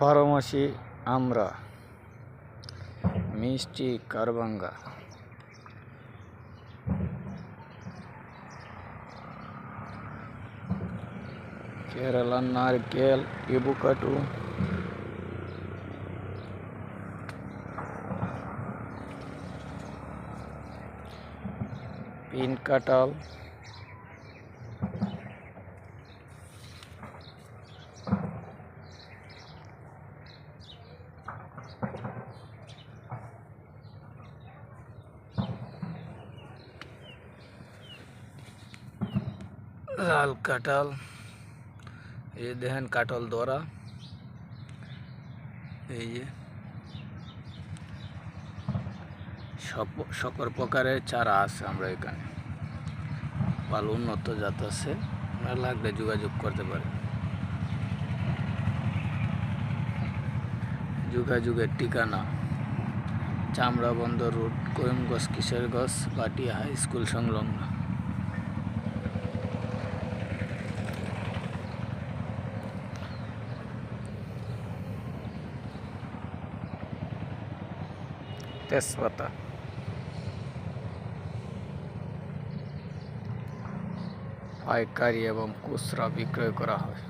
বারো মাসি আমরা মিষ্টি কারবাঙ্গা কেরালা নারকেল ইবুকাটু পিন কাটাল লাল কাঁঠাল, এই দেখেন কাঁঠাল দরা এই যে সকল প্রকারের চারা আছে আমরা এখানে। ভালো উন্নত জাত আছে, আপনার লাগলে যোগাযোগ করতে পারে যোগাযোগের ঠিকানা Chamra Bandar road, Karimganj Kishoreganj Batia high school সংলগ্ন। তেজপাতা। পাইকারি এবং খুচরা বিক্রয় করা হয়।